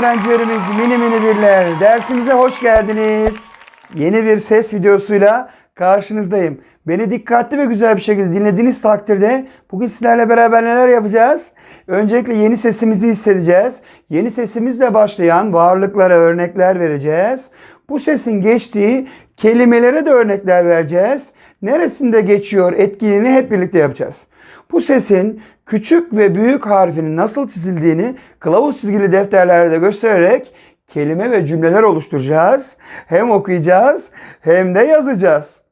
Öğrencilerimiz, mini mini birler, dersimize hoş geldiniz. Yeni bir ses videosuyla karşınızdayım. Beni dikkatli ve güzel bir şekilde dinlediğiniz takdirde bugün sizlerle beraber neler yapacağız? Öncelikle yeni sesimizi hissedeceğiz. Yeni sesimizle başlayan varlıklara örnekler vereceğiz. Bu sesin geçtiği kelimelere de örnekler vereceğiz. Neresinde geçiyor etkinliğini hep birlikte yapacağız. Bu sesin küçük ve büyük harfinin nasıl çizildiğini kılavuz çizgili defterlerde göstererek kelime ve cümleler oluşturacağız. Hem okuyacağız hem de yazacağız.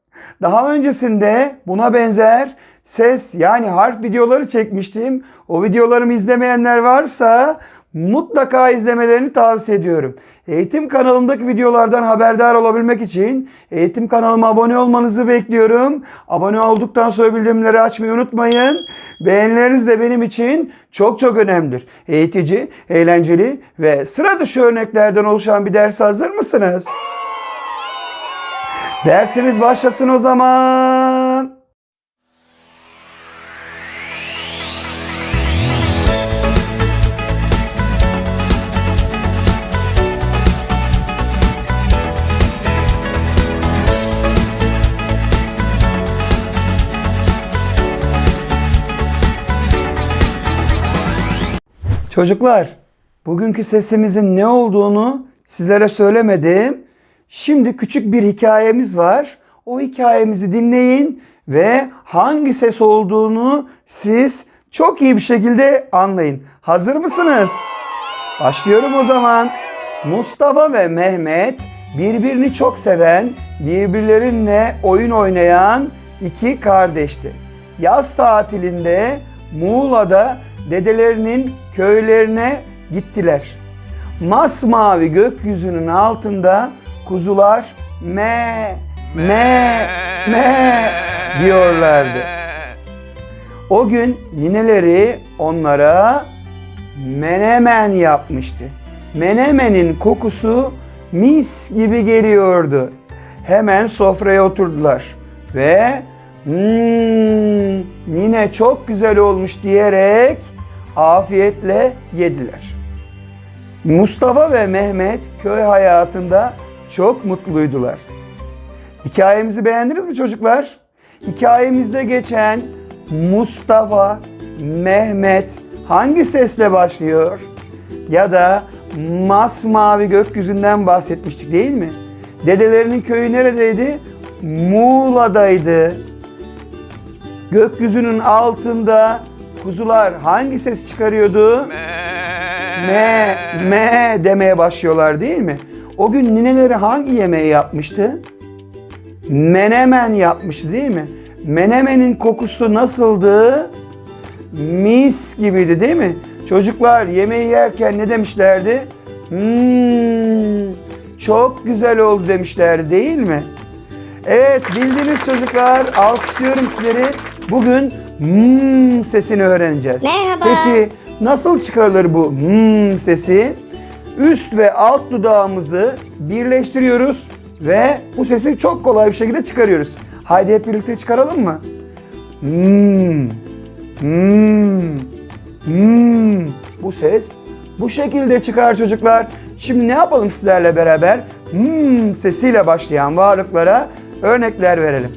Daha öncesinde buna benzer ses yani harf videoları çekmiştim. O videolarımı izlemeyenler varsa mutlaka izlemelerini tavsiye ediyorum. Eğitim kanalımdaki videolardan haberdar olabilmek için eğitim kanalıma abone olmanızı bekliyorum. Abone olduktan sonra bildirimleri açmayı unutmayın. Beğenileriniz de benim için çok çok önemlidir. Eğitici, eğlenceli ve sıra dışı örneklerden oluşan bir ders hazır mısınız? Dersimiz başlasın o zaman. Çocuklar, bugünkü sesimizin ne olduğunu sizlere söylemedim. Şimdi küçük bir hikayemiz var. O hikayemizi dinleyin ve hangi ses olduğunu siz çok iyi bir şekilde anlayın. Hazır mısınız? Başlıyorum o zaman. Mustafa ve Mehmet birbirini çok seven, birbirlerinle oyun oynayan iki kardeşti. Yaz tatilinde Muğla'da dedelerinin köylerine gittiler. Masmavi gökyüzünün altında kuzular me me me diyorlardı. O gün nineleri onlara menemen yapmıştı. Menemenin kokusu mis gibi geliyordu. Hemen sofraya oturdular ve "Hmm, nine çok güzel olmuş diyerek afiyetle yediler. Mustafa ve Mehmet köy hayatında çok mutluydular. Hikayemizi beğendiniz mi çocuklar? Hikayemizde geçen Mustafa, Mehmet hangi sesle başlıyor? Ya da masmavi gökyüzünden bahsetmiştik değil mi? Dedelerinin köyü neredeydi? Muğla'daydı. Gökyüzünün altında kuzular hangi ses çıkarıyordu? Me, me demeye başlıyorlar değil mi? O gün nineleri hangi yemeği yapmıştı? Menemen yapmıştı değil mi? Menemenin kokusu nasıldı? Mis gibiydi değil mi? Çocuklar yemeği yerken ne demişlerdi? Hmm, çok güzel oldu demişlerdi değil mi? Evet bildiniz çocuklar alkışlıyorum sizleri. Bugün hmm sesini öğreneceğiz. Merhaba. Peki nasıl çıkarılır bu hmm sesi? Üst ve alt dudağımızı birleştiriyoruz ve bu sesi çok kolay bir şekilde çıkarıyoruz. Haydi hep birlikte çıkaralım mı? Hmm, hmm, hmm. Bu ses bu şekilde çıkar çocuklar. Şimdi ne yapalım sizlerle beraber? Hmm sesiyle başlayan varlıklara örnekler verelim.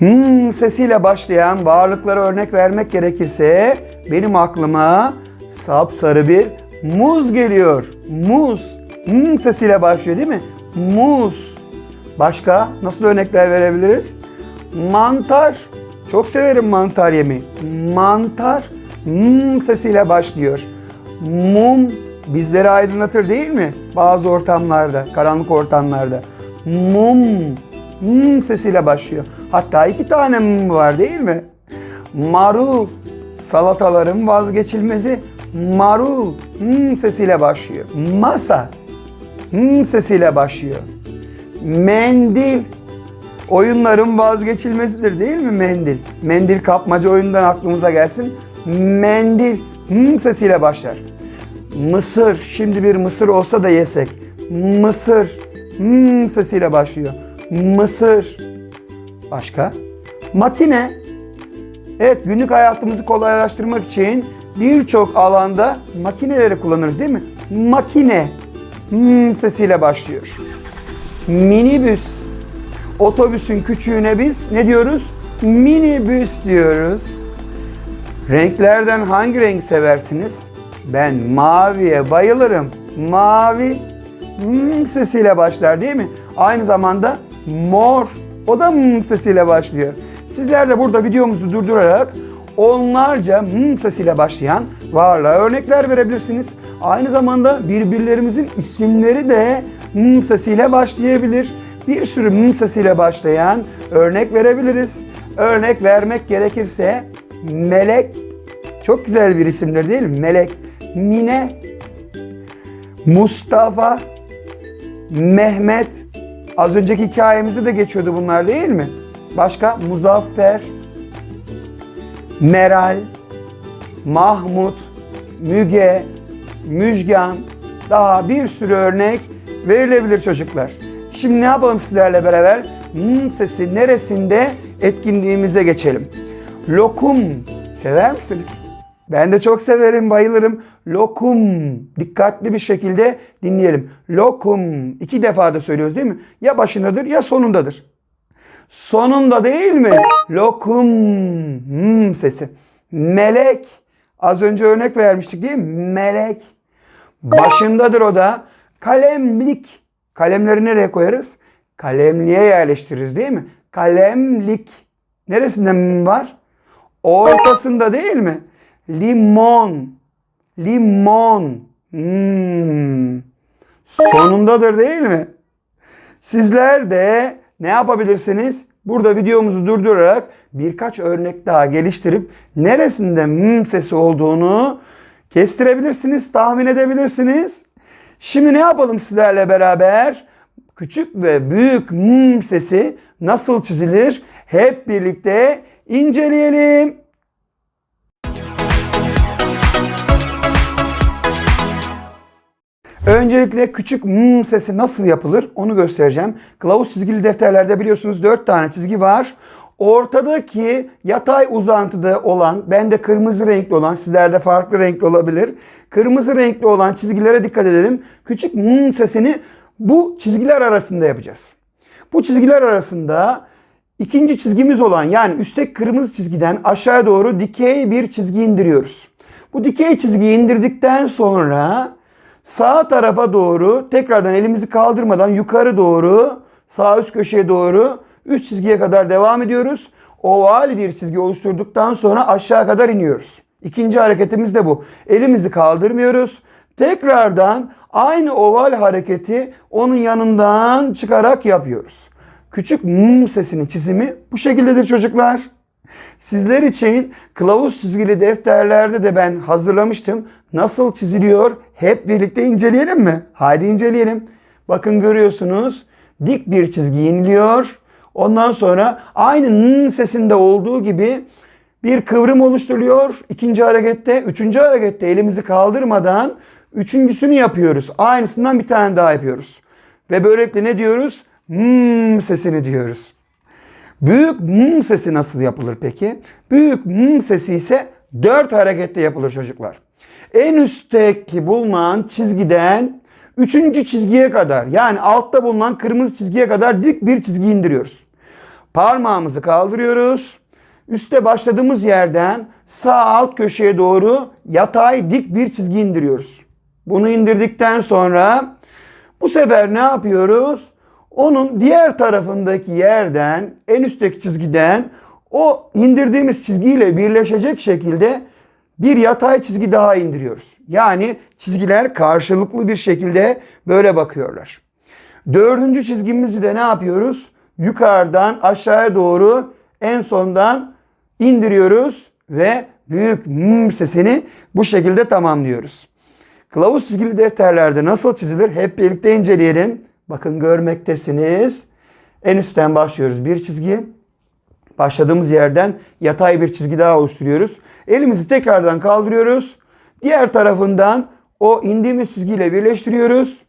Hmm sesiyle başlayan varlıklara örnek vermek gerekirse benim aklıma sapsarı bir muz geliyor. Muz. Hmm sesiyle başlıyor değil mi? Muz. Başka nasıl örnekler verebiliriz? Mantar. Çok severim mantar yemeği. Mantar. Hmm sesiyle başlıyor. Mum bizleri aydınlatır değil mi? Bazı ortamlarda, karanlık ortamlarda. Mum. Hmm sesiyle başlıyor. Hatta iki tane mum var değil mi? Marul. Salataların vazgeçilmezi. Marul. Hmm sesiyle başlıyor. Masa. Hmm sesiyle başlıyor. Mendil. Oyunların vazgeçilmesidir değil mi mendil? Mendil kapmaca oyundan aklımıza gelsin. Mendil. Hmm sesiyle başlar. Mısır. Şimdi bir mısır olsa da yesek. Mısır. Hmm sesiyle başlıyor. Mısır. Başka? Makine. Evet günlük hayatımızı kolaylaştırmak için birçok alanda makineleri kullanırız değil mi? Makine. Hmm sesiyle başlıyor. Minibüs. Otobüsün küçüğüne biz ne diyoruz? Minibüs diyoruz. Renklerden hangi rengi seversiniz? Ben maviye bayılırım. Mavi hmm sesiyle başlar değil mi? Aynı zamanda mor. O da hmm sesiyle başlıyor. Sizler de burada videomuzu durdurarak onlarca hmm sesiyle başlayan varlığa örnekler verebilirsiniz. Aynı zamanda birbirlerimizin isimleri de hmm sesiyle başlayabilir. Bir sürü hmm sesiyle başlayan örnek verebiliriz. Örnek vermek gerekirse Melek çok güzel bir isimdir değil mi? Melek, Mine, Mustafa, Mehmet. Az önceki hikayemizde de geçiyordu bunlar değil mi? Başka Muzaffer, Meral, Mahmut, Müge, Müjgan daha bir sürü örnek verilebilir çocuklar. Şimdi ne yapalım sizlerle beraber? Hmm sesi neresinde etkinliğimize geçelim. Lokum sever misiniz? Ben de çok severim, bayılırım. Lokum. Dikkatli bir şekilde dinleyelim. Lokum. İki defa da söylüyoruz değil mi? Ya başındadır ya sonundadır. Sonunda değil mi? Lokum. Hmm sesi. Melek. Az önce örnek vermiştik değil mi? Melek. Başındadır o da. Kalemlik. Kalemleri nereye koyarız? Kalemliğe yerleştiririz değil mi? Kalemlik. Neresinde var? Ortasında değil mi? Limon. Limon. Hmm. Sonundadır değil mi? Sizler de ne yapabilirsiniz? Burada videomuzu durdurarak birkaç örnek daha geliştirip neresinde hmm sesi olduğunu kestirebilirsiniz, tahmin edebilirsiniz. Şimdi ne yapalım sizlerle beraber? Küçük ve büyük hmm sesi nasıl çizilir? Hep birlikte inceleyelim. Öncelikle küçük hmm sesi nasıl yapılır onu göstereceğim. Kılavuz çizgili defterlerde biliyorsunuz 4 tane çizgi var. Ortadaki yatay uzantıda olan, bende kırmızı renkli olan, sizlerde farklı renkli olabilir. Kırmızı renkli olan çizgilere dikkat edelim. Küçük hmm sesini bu çizgiler arasında yapacağız. Bu çizgiler arasında ikinci çizgimiz olan yani üstteki kırmızı çizgiden aşağı doğru dikey bir çizgi indiriyoruz. Bu dikey çizgiyi indirdikten sonra sağ tarafa doğru tekrardan elimizi kaldırmadan yukarı doğru sağ üst köşeye doğru üst çizgiye kadar devam ediyoruz. Oval bir çizgi oluşturduktan sonra aşağı kadar iniyoruz. İkinci hareketimiz de bu. Elimizi kaldırmıyoruz. Tekrardan aynı oval hareketi onun yanından çıkarak yapıyoruz. Küçük mum sesinin çizimi bu şekildedir çocuklar. Sizler için kılavuz çizgili defterlerde de ben hazırlamıştım. Nasıl çiziliyor hep birlikte inceleyelim mi? Haydi inceleyelim. Bakın görüyorsunuz dik bir çizgi iniliyor. Ondan sonra aynı n sesinde olduğu gibi bir kıvrım oluşturuyor. İkinci harekette, üçüncü harekette elimizi kaldırmadan üçüncüsünü yapıyoruz. Aynısından bir tane daha yapıyoruz. Ve böylelikle ne diyoruz? Hmm sesini diyoruz. Büyük hmm sesi nasıl yapılır peki? Büyük hmm sesi ise dört harekette yapılır çocuklar. En üstteki bulunan çizgiden üçüncü çizgiye kadar yani altta bulunan kırmızı çizgiye kadar dik bir çizgi indiriyoruz. Parmağımızı kaldırıyoruz. Üste başladığımız yerden sağ alt köşeye doğru yatay dik bir çizgi indiriyoruz. Bunu indirdikten sonra bu sefer ne yapıyoruz? Onun diğer tarafındaki yerden, en üstteki çizgiden o indirdiğimiz çizgiyle birleşecek şekilde bir yatay çizgi daha indiriyoruz. Yani çizgiler karşılıklı bir şekilde böyle bakıyorlar. Dördüncü çizgimizi de ne yapıyoruz? Yukarıdan aşağıya doğru en sondan indiriyoruz ve büyük m sesini bu şekilde tamamlıyoruz. Kılavuz çizgili defterlerde nasıl çizilir hep birlikte inceleyelim. Bakın görmektesiniz. En üstten başlıyoruz. Bir çizgi. Başladığımız yerden yatay bir çizgi daha oluşturuyoruz. Elimizi tekrardan kaldırıyoruz. Diğer tarafından o indiğimiz çizgiyle birleştiriyoruz.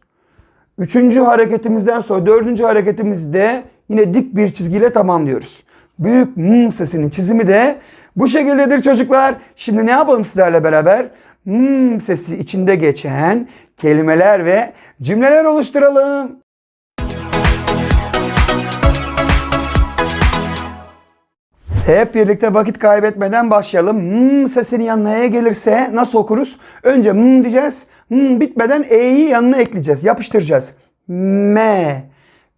Üçüncü hareketimizden sonra dördüncü hareketimizde yine dik bir çizgiyle tamamlıyoruz. Büyük m sesinin çizimi de bu şekildedir çocuklar. Şimdi ne yapalım sizlerle beraber? M sesi içinde geçen kelimeler ve cümleler oluşturalım. Hep birlikte vakit kaybetmeden başlayalım. M sesinin yanına E gelirse nasıl okuruz? Önce M diyeceğiz. M bitmeden E'yi yanına ekleyeceğiz. Yapıştıracağız. M.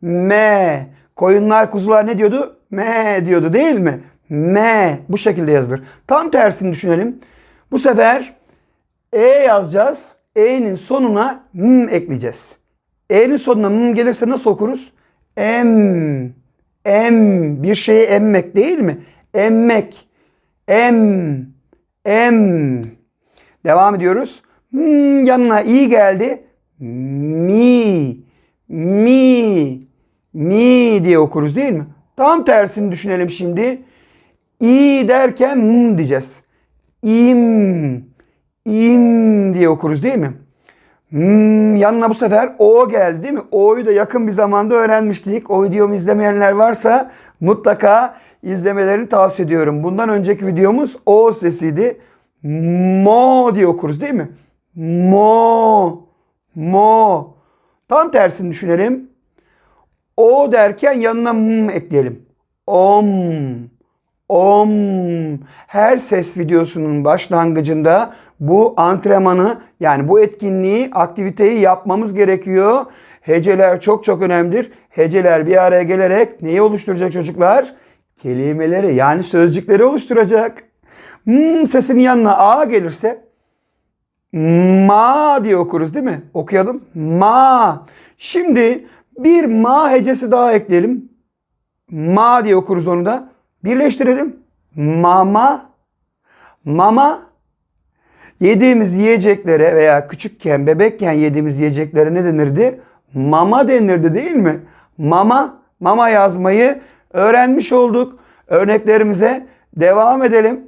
M. Koyunlar kuzular ne diyordu? M diyordu değil mi? M. Bu şekilde yazılır. Tam tersini düşünelim. Bu sefer E yazacağız. E'nin sonuna M ekleyeceğiz. E'nin sonuna M gelirse nasıl okuruz? M. Em bir şeyi emmek değil mi? Emmek. Em. Em. Devam ediyoruz. Hmm, yanına i geldi. Mi. Mi. Mi diye okuruz değil mi? Tam tersini düşünelim şimdi. İ derken m diyeceğiz. İm. İm diye okuruz değil mi? Hmm, yanına bu sefer O geldi değil mi? O'yu da yakın bir zamanda öğrenmiştik. O videomu izlemeyenler varsa mutlaka izlemelerini tavsiye ediyorum. Bundan önceki videomuz O sesiydi. Mo diye okuruz değil mi? Mo. Mo. Tam tersini düşünelim. O derken yanına m ekleyelim. Om. Om. Her ses videosunun başlangıcında bu antrenmanı yani bu etkinliği, aktiviteyi yapmamız gerekiyor. Heceler çok çok önemlidir. Heceler bir araya gelerek neyi oluşturacak çocuklar? Kelimeleri yani sözcükleri oluşturacak. Hmm, sesinin yanına A gelirse ma diye okuruz değil mi? Okuyalım. Ma. Şimdi bir ma hecesi daha ekleyelim. Ma diye okuruz onu da. Birleştirelim. Mama. Mama. Yediğimiz yiyeceklere veya küçükken, bebekken yediğimiz yiyeceklere ne denirdi? Mama denirdi değil mi? Mama, mama yazmayı öğrenmiş olduk. Örneklerimize devam edelim.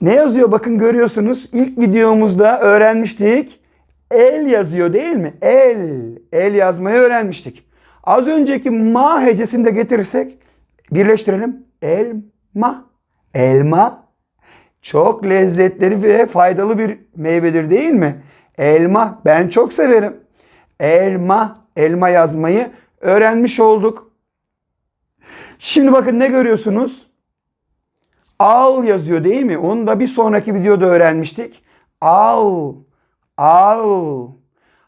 Ne yazıyor bakın görüyorsunuz. İlk videomuzda öğrenmiştik. El yazıyor değil mi? El. El yazmayı öğrenmiştik. Az önceki ma hecesini de getirirsek birleştirelim. Elma. Elma. Çok lezzetli ve faydalı bir meyvedir değil mi? Elma. Ben çok severim. Elma. Elma yazmayı öğrenmiş olduk. Şimdi bakın ne görüyorsunuz? Al yazıyor değil mi? Onu da bir sonraki videoda öğrenmiştik. Al. Al.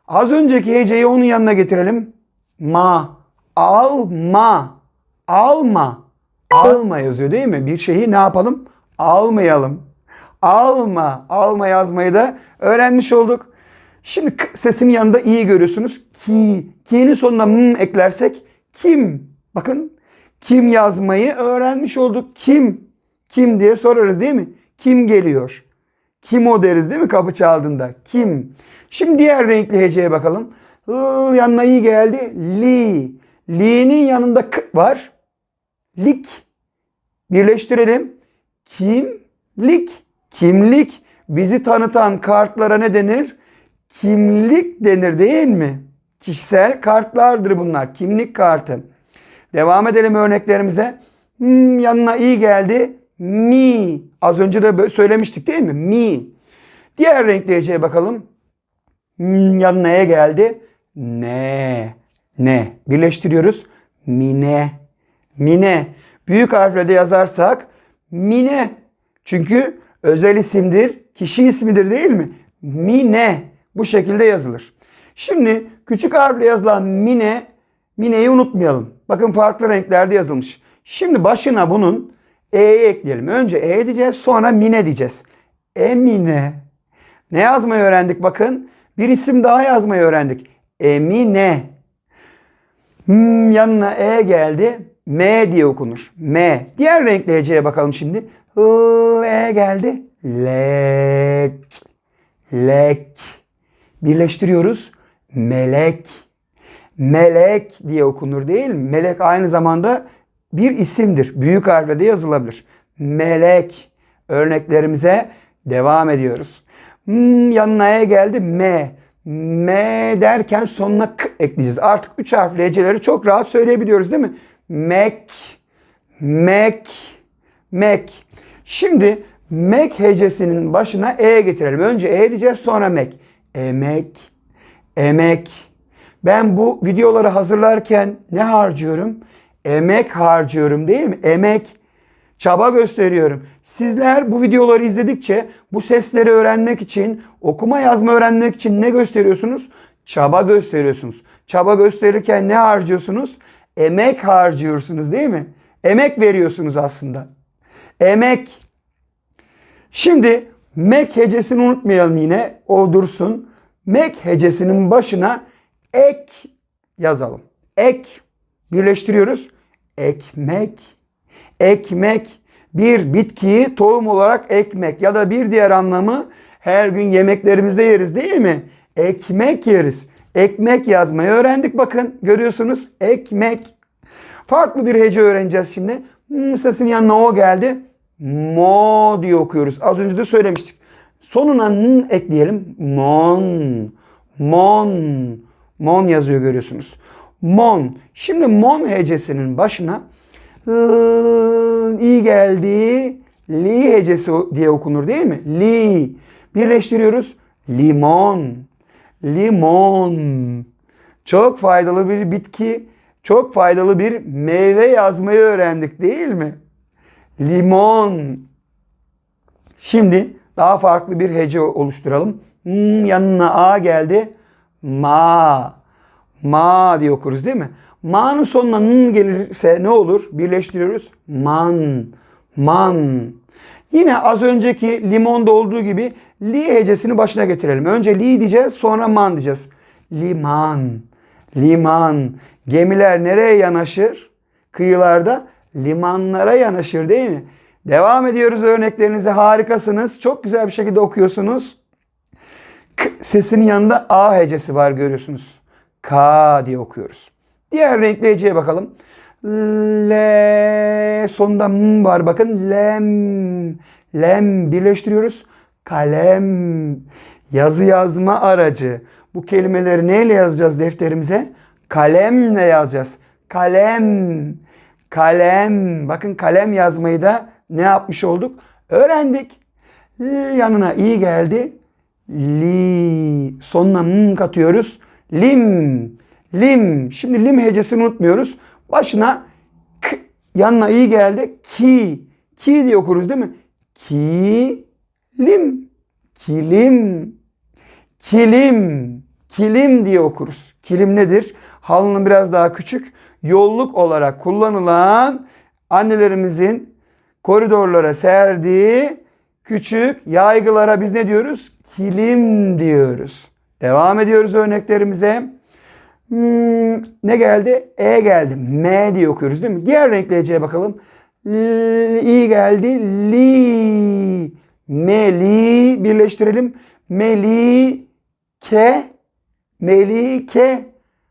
Az önceki heceyi onun yanına getirelim. Ma. Alma. Alma. Alma yazıyor değil mi? Bir şeyi ne yapalım? Almayalım. Alma. Alma yazmayı da öğrenmiş olduk. Şimdi k sesinin yanında i görüyorsunuz. Ki. Ki'nin sonuna m eklersek kim? Bakın kim yazmayı öğrenmiş olduk. Kim? Kim diye sorarız değil mi? Kim geliyor? Kim o deriz değil mi kapı çaldığında? Kim? Şimdi diğer renkli heceye bakalım. L yanına i geldi. Li. Li'nin yanında k var. Lik. Birleştirelim. Kimlik. Kimlik. Bizi tanıtan kartlara ne denir? Kimlik denir değil mi? Kişisel kartlardır bunlar. Kimlik kartı. Devam edelim örneklerimize. Hmm, yanına i geldi. Mi. Az önce de söylemiştik değil mi? Mi. Diğer renkli heceye bakalım. Hmm, yanına e geldi. Ne. Ne. Birleştiriyoruz. Mine. Mine. Büyük harfle yazarsak Mine. Çünkü özel isimdir, kişi ismidir değil mi? Mine. Bu şekilde yazılır. Şimdi küçük harfle yazılan Mine, Mine'yi unutmayalım. Bakın farklı renklerde yazılmış. Şimdi başına bunun E'yi ekleyelim. Önce E diyeceğiz sonra Mine diyeceğiz. Emine. Ne yazmayı öğrendik bakın. Bir isim daha yazmayı öğrendik. Emine. Hmm, yanına E geldi. M diye okunur. M. Diğer renkli heceye bakalım şimdi. L geldi. Lek. Lek. Birleştiriyoruz. Melek. Melek diye okunur değil mi? Melek aynı zamanda bir isimdir. Büyük harfle de yazılabilir. Melek. Örneklerimize devam ediyoruz. Hmm, yanına E geldi. M. M derken sonuna K ekleyeceğiz. Artık üç harfli heceleri çok rahat söyleyebiliyoruz değil mi? Mek. Mek. Mek. Şimdi mek hecesinin başına E getirelim. Önce E diyeceğiz sonra mek. Emek. Emek. Ben bu videoları hazırlarken ne harcıyorum? Emek harcıyorum değil mi? Emek. Çaba gösteriyorum. Sizler bu videoları izledikçe bu sesleri öğrenmek için, okuma yazma öğrenmek için ne gösteriyorsunuz? Çaba gösteriyorsunuz. Çaba gösterirken ne harcıyorsunuz? Emek harcıyorsunuz değil mi? Emek veriyorsunuz aslında. Emek. Şimdi mek hecesini unutmayalım yine. O dursun. Mek hecesinin başına ek yazalım. Ek birleştiriyoruz. Ekmek. Ekmek bir bitkiyi tohum olarak ekmek ya da bir diğer anlamı her gün yemeklerimizde yeriz değil mi? Ekmek yeriz. Ekmek yazmayı öğrendik bakın görüyorsunuz ekmek. Farklı bir hece öğreneceğiz şimdi. Hmm, sesin yanına o geldi. Mo diye okuyoruz. Az önce de söylemiştik. Sonuna n ekleyelim. Mon. Mon. Mon yazıyor görüyorsunuz. Mon. Şimdi mon hecesinin başına i geldi. Li hecesi diye okunur değil mi? Li. Birleştiriyoruz. Limon. Limon. Çok faydalı bir bitki. Çok faydalı bir meyve yazmayı öğrendik değil mi? Limon. Şimdi daha farklı bir hece oluşturalım. Hmm, yanına A geldi. Ma. Ma diye okuruz değil mi? Ma'nın sonuna n gelirse ne olur? Birleştiriyoruz. Man. Man. Yine az önceki limonda olduğu gibi li hecesini başına getirelim. Önce li diyeceğiz sonra man diyeceğiz. Liman. Liman. Gemiler nereye yanaşır? Kıyılarda limanlara yanaşır değil mi? Devam ediyoruz örneklerinize harikasınız. Çok güzel bir şekilde okuyorsunuz. K sesinin yanında A hecesi var görüyorsunuz. K diye okuyoruz. Diğer renkli heceye bakalım. L sonunda m var bakın. Lem. Lem birleştiriyoruz. Kalem. Yazı yazma aracı. Bu kelimeleri neyle yazacağız defterimize? Kalemle yazacağız. Kalem. Kalem. Bakın kalem yazmayı da ne yapmış olduk? Öğrendik. Yanına i geldi. Li. Sonuna m katıyoruz. Lim. Lim. Şimdi lim hecesini unutmuyoruz. Başına k, yanına i geldi. Ki. Ki diye okuruz değil mi? Ki. Lim. Kilim. Kilim. Kilim diye okuruz. Kilim nedir? Halının biraz daha küçük. Yolluk olarak kullanılan annelerimizin koridorlara serdiği küçük yaygılara biz ne diyoruz? Kilim diyoruz. Devam ediyoruz örneklerimize. Hmm, ne geldi? E geldi. M diye okuyoruz değil mi? Diğer renkli heceye bakalım. L, I geldi. Li. Meli birleştirelim. Melike. Melike.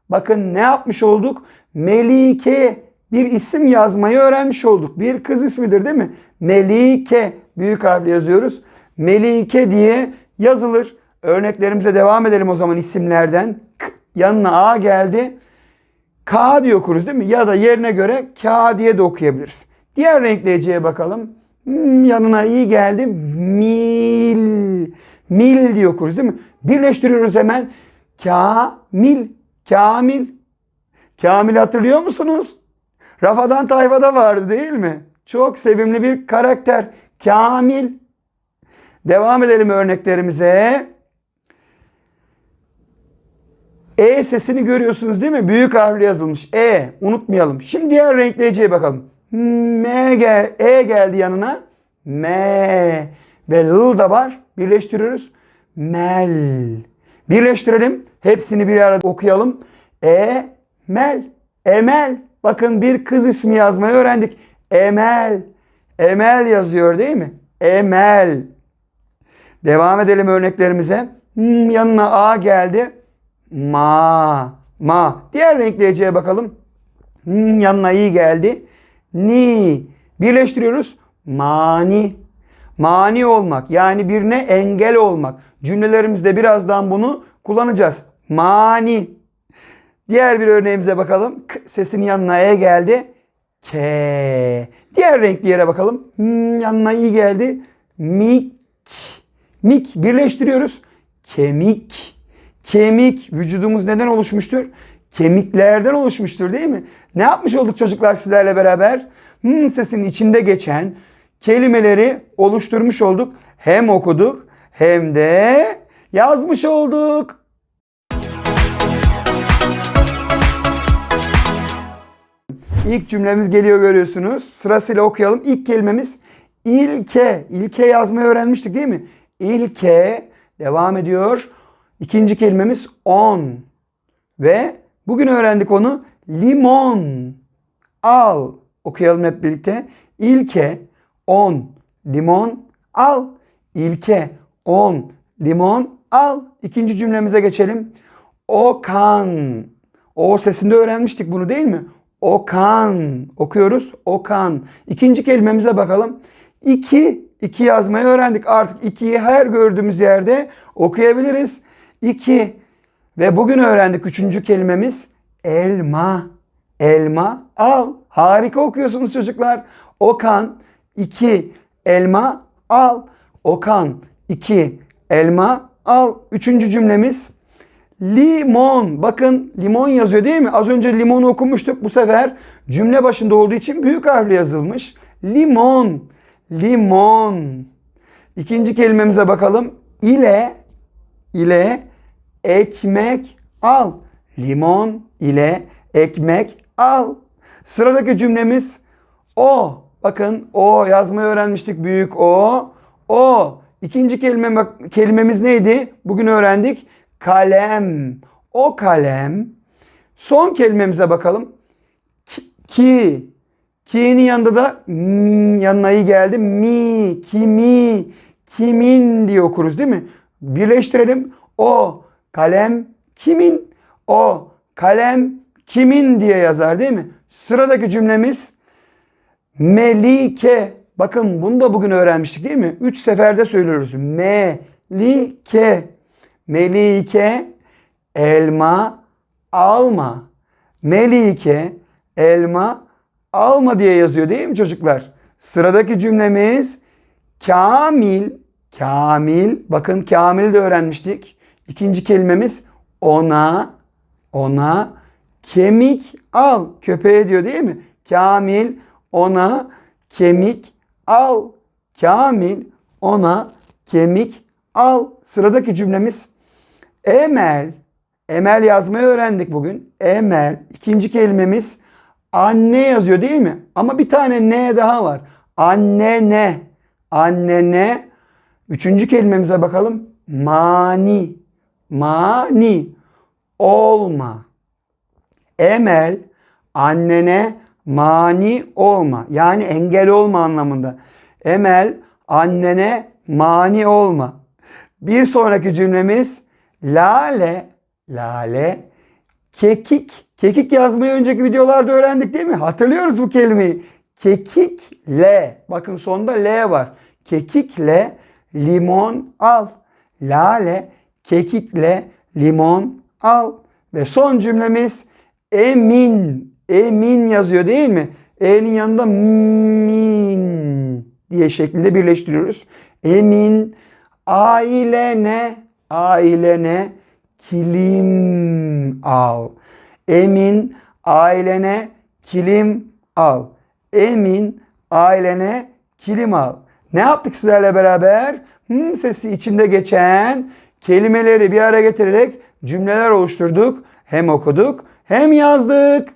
Bakın ne yapmış olduk? Melike. Bir isim yazmayı öğrenmiş olduk. Bir kız ismidir değil mi? Melike. Büyük harfle yazıyoruz. Melike diye yazılır. Örneklerimize devam edelim o zaman isimlerden. K, yanına A geldi. K diye okuruz değil mi? Ya da yerine göre K diye de okuyabiliriz. Diğer renkli heceye bakalım. Hmm, yanına i geldi. Mil. Mil diye okuruz değil mi? Birleştiriyoruz hemen. Kamil. Kamil. Kamil hatırlıyor musunuz? Rafadan Tayfa'da vardı değil mi? Çok sevimli bir karakter. Kamil. Devam edelim örneklerimize. E sesini görüyorsunuz değil mi? Büyük harfle yazılmış. E. Unutmayalım. Şimdi diğer renkli heceye bakalım. M gel, E geldi yanına. M. Ve L da var. Birleştiriyoruz. Mel. Birleştirelim. Hepsini bir arada okuyalım. E. Mel. Emel. Bakın bir kız ismi yazmayı öğrendik. Emel. Emel yazıyor değil mi? Emel. Devam edelim örneklerimize. Hmm, yanına A geldi. Ma. Ma. Diğer renkli heceye bakalım. Hmm, yanına i geldi. Ni. Birleştiriyoruz. Mani. Mani olmak. Yani birine engel olmak. Cümlelerimizde birazdan bunu kullanacağız. Mani. Diğer bir örneğimize bakalım. K sesinin yanına e geldi. K. Diğer renkli yere bakalım. Hmm, yanına i geldi. Mik. Mik. Birleştiriyoruz. Kemik. Kemik. Vücudumuz neden oluşmuştur? Kemiklerden oluşmuştur değil mi? Ne yapmış olduk çocuklar sizlerle beraber? Hmm sesinin içinde geçen kelimeleri oluşturmuş olduk. Hem okuduk hem de yazmış olduk. İlk cümlemiz geliyor görüyorsunuz. Sırasıyla okuyalım. İlk kelimemiz ilke. İlke yazmayı öğrenmiştik değil mi? İlke devam ediyor. İkinci kelimemiz on. Ve bugün öğrendik onu. Limon. Al. Okuyalım hep birlikte. İlke, on, limon, al. İlke, on, limon, al. İkinci cümlemize geçelim. Okan. O sesinde öğrenmiştik bunu değil mi? Okan. Okuyoruz. Okan. İkinci kelimemize bakalım. İki. İki yazmayı öğrendik. Artık ikiyi her gördüğümüz yerde okuyabiliriz. İki. Ve bugün öğrendik üçüncü kelimemiz elma. Elma al. Harika okuyorsunuz çocuklar. Okan iki elma al. Okan iki elma al. Üçüncü cümlemiz limon. Bakın limon yazıyor değil mi? Az önce limonu okumuştuk. Bu sefer cümle başında olduğu için büyük harfle yazılmış. Limon. Limon. İkinci kelimemize bakalım. İle ile ekmek al. Limon ile ekmek al. Sıradaki cümlemiz o. Bakın o yazmayı öğrenmiştik büyük o. O. İkinci kelime, bak, kelimemiz neydi? Bugün öğrendik. Kalem. O kalem. Son kelimemize bakalım. Ki. ki. Ki'nin yanında da m, yanına i geldi. Mi, kimi, kimin diye okuruz değil mi? Birleştirelim. O kalem kimin? O kalem kimin diye yazar değil mi? Sıradaki cümlemiz Melike. Bakın bunu da bugün öğrenmiştik değil mi? Üç seferde söylüyoruz. Melike. Melike elma alma. Melike elma alma diye yazıyor değil mi çocuklar? Sıradaki cümlemiz Kamil. Kamil. Bakın Kamil'i de öğrenmiştik. İkinci kelimemiz ona ona kemik al. Köpeğe diyor değil mi? Kamil ona kemik al. Kamil ona kemik al. Sıradaki cümlemiz Emel. Emel yazmayı öğrendik bugün. Emel. İkinci kelimemiz anne yazıyor değil mi? Ama bir tane ne daha var. Annene. Annene. Üçüncü kelimemize bakalım. Mani. Mani. Olma. Emel annene mani olma. Yani engel olma anlamında. Emel annene mani olma. Bir sonraki cümlemiz lale, lale, kekik. Kekik yazmayı önceki videolarda öğrendik değil mi? Hatırlıyoruz bu kelimeyi. Kekikle. Bakın sonunda L var. Kekikle limon al. Lale, kekikle limon al. Ve son cümlemiz emin. Emin yazıyor değil mi? E'nin yanında min diye şeklinde birleştiriyoruz. Emin ailene ailene kilim al. Emin ailene kilim al. Emin ailene kilim al. Ne yaptık sizlerle beraber? Hmm sesi içinde geçen kelimeleri bir araya getirerek cümleler oluşturduk. Hem okuduk hem yazdık.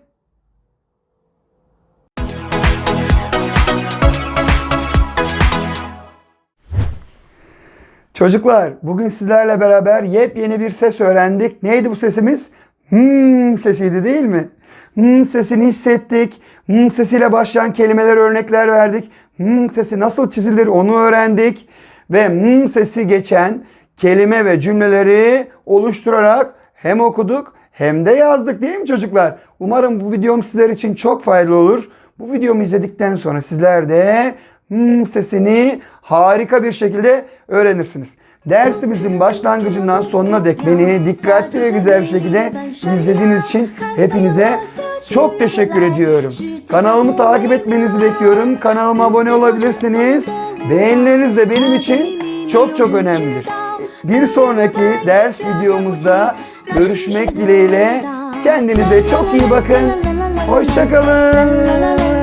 Çocuklar bugün sizlerle beraber yepyeni bir ses öğrendik. Neydi bu sesimiz? Hmm sesiydi değil mi? Hmm sesini hissettik. Hmm sesiyle başlayan kelimeler örnekler verdik. Hmm sesi nasıl çizilir onu öğrendik. Ve hmm sesi geçen kelime ve cümleleri oluşturarak hem okuduk hem de yazdık değil mi çocuklar? Umarım bu videom sizler için çok faydalı olur. Bu videomu izledikten sonra sizler de hmm sesini harika bir şekilde öğrenirsiniz. Dersimizin başlangıcından sonuna dek beni dikkatli ve güzel bir şekilde izlediğiniz için hepinize çok teşekkür ediyorum. Kanalımı takip etmenizi bekliyorum. Kanalıma abone olabilirsiniz. Beğenileriniz de benim için çok çok önemlidir. Bir sonraki ders videomuzda görüşmek dileğiyle kendinize çok iyi bakın. Hoşçakalın.